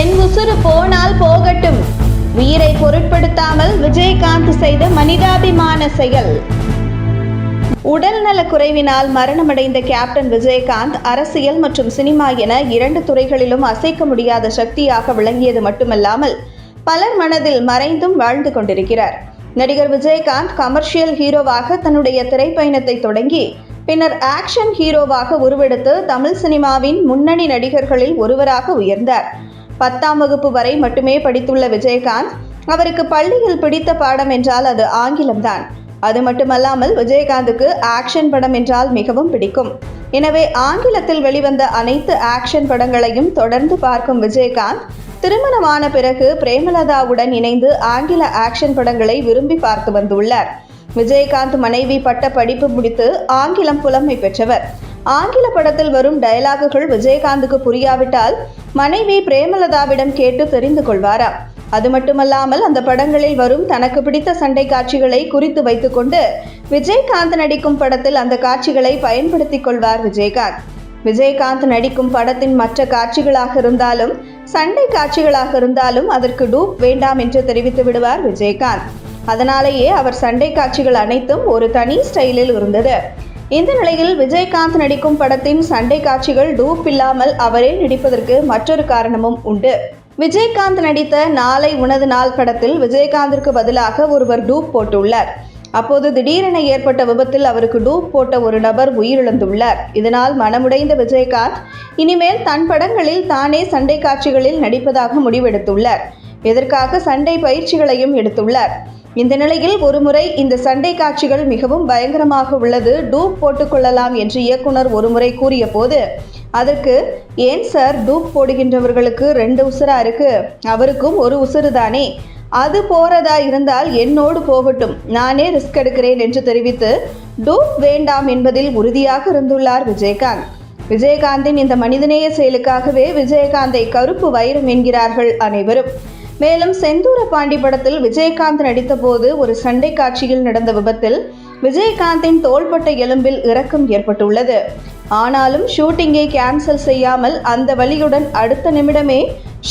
என் உசுறு போனால் போகட்டும். உயிரை பொருட்படுத்தாமல் விஜயகாந்த் செய்த மனிதாபிமான செயல். உடல்நல குறைவினால் மரணமடைந்த கேப்டன் விஜயகாந்த் அரசியல் மற்றும் சினிமா என இரண்டு துறைகளிலும் அசைக்க முடியாத சக்தியாக விளங்கியது மட்டுமல்லாமல் பலர் மனதில் மறைந்தும் வாழ்ந்து கொண்டிருக்கிறார். நடிகர் விஜயகாந்த் கமர்ஷியல் ஹீரோவாக தன்னுடைய திரைப்பயணத்தை தொடங்கி பின்னர் ஆக்ஷன் ஹீரோவாக உருவெடுத்து தமிழ் சினிமாவின் முன்னணி நடிகர்களில் ஒருவராக உயர்ந்தார். பத்தாம் வகுப்பு வரை மட்டுமே படித்துள்ள விஜயகாந்த் அவருக்கு பள்ளியில் பிடித்த பாடம் என்றால் அது ஆங்கிலம்தான். அது மட்டுமல்லாமல் விஜயகாந்துக்கு ஆக்ஷன் படம் என்றால் மிகவும் பிடிக்கும். எனவே ஆங்கிலத்தில் வெளிவந்த அனைத்து ஆக்ஷன் படங்களையும் தொடர்ந்து பார்க்கும் விஜயகாந்த் திருமணமான பிறகு பிரேமலதாவுடன் இணைந்து ஆங்கில ஆக்ஷன் படங்களை விரும்பி பார்த்து வந்துள்ளார். விஜயகாந்த் மனைவி பட்ட படிப்பு முடித்து ஆங்கிலம் புலமை பெற்றவர். ஆங்கில படத்தில் வரும் டயலாகுகள் விஜயகாந்துக்கு புரியாவிட்டால் மனைவி பிரேமலதாவிடம் கேட்டு தெரிந்து கொள்வாராம் அது மட்டுமல்லாமல் அந்த படங்களில் வரும் தனக்கு பிடித்த சண்டை காட்சிகளை குறித்து வைத்துக்கொண்டு விஜயகாந்த் நடிக்கும் படத்தில் அந்த காட்சிகளை பயன்படுத்திக் கொள்வார் விஜயகாந்த். விஜயகாந்த் நடிக்கும் படத்தின் மற்ற காட்சிகளாக இருந்தாலும் சண்டை காட்சிகளாக இருந்தாலும் அதற்கு டூப் வேண்டாம் என்று தெரிவித்து விடுவார் விஜயகாந்த். அதனாலேயே அவர் சண்டை காட்சிகள் அனைத்தும் ஒரு தனி ஸ்டைலில் இருந்தது. இந்த நிலையில் விஜயகாந்த் நடிக்கும் படத்தின் சண்டை காட்சிகள் டூப் இல்லாமல் அவரே நடிப்பதற்கு மற்றொரு காரணமும் உண்டு. விஜயகாந்த் நடித்த நாளை உனது நாள் படத்தில் விஜயகாந்திற்கு பதிலாக ஒருவர் டூப் போட்டுள்ளார். அப்போது திடீரென ஏற்பட்ட விபத்தில் அவருக்கு டூப் போட்ட ஒரு நபர் உயிரிழந்துள்ளார். இதனால் மனமுடைந்த விஜயகாந்த் இனிமேல் தன் படங்களில் தானே சண்டை காட்சிகளில் நடிப்பதாக முடிவெடுத்துள்ளார். இதற்காக சண்டை பயிற்சிகளையும் எடுத்துள்ளார். இந்த நிலையில் ஒருமுறை இந்த சண்டை காட்சிகள் மிகவும் பயங்கரமாக உள்ளது. டூப் போட்டுக்கொள்ளலாம் என்று இயக்குனர் ஒருமுறை கூறிய போது அதற்கு ஏன் சார் டூப் போடுகின்றவர்களுக்கு ரெண்டு உசுரா இருக்கு? அவருக்கும் ஒரு உசுறு தானே அது போறதா இருந்தால் என்னோடு போகட்டும். நானே ரிஸ்க் எடுக்கிறேன் என்று தெரிவித்து டூப் வேண்டாம் என்பதில் உறுதியாக இருந்துள்ளார் விஜயகாந்த். விஜயகாந்தின் இந்த மனிதநேய செயலுக்காகவே விஜயகாந்தை கருப்பு வைரம் என்கிறார்கள் அனைவரும். மேலும் செந்தூர பாண்டி படத்தில் விஜயகாந்த் நடித்தபோது ஒரு சண்டை காட்சியில் நடந்த விபத்தில் விஜயகாந்தின் தோள்பட்ட எலும்பில் இறக்கம் ஏற்பட்டுள்ளது. ஆனாலும் ஷூட்டிங்கை கேன்சல் செய்யாமல் அந்த வழியுடன் அடுத்த நிமிடமே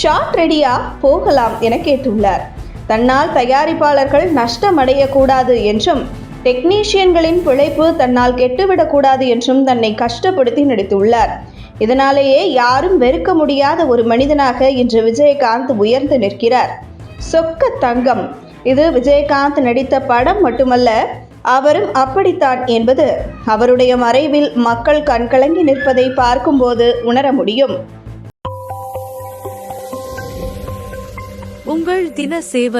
ஷாட் ரெடியா போகலாம் என கேட்டுள்ளார். தன்னால் தயாரிப்பாளர்கள் நஷ்டம் அடையக்கூடாது என்றும் டெக்னீஷியன்களின் பிழைப்பு தன்னால் கெட்டுவிடக்கூடாது என்றும் தன்னை கஷ்டப்படுத்தி நடித்துள்ளார். இதனாலேயே யாரும் வெறுக்க முடியாத ஒரு மனிதனாக இன்று விஜயகாந்த் உயர்ந்து நிற்கிறார். சொக்க தங்கம். இது விஜயகாந்த் நடித்த படம் மட்டுமல்ல அவரும் அப்படித்தான் என்பது அவருடைய மறைவில் மக்கள் கண்கலங்கி நிற்பதை பார்க்கும்போது உணர முடியும். உங்கள் தின சேவல்.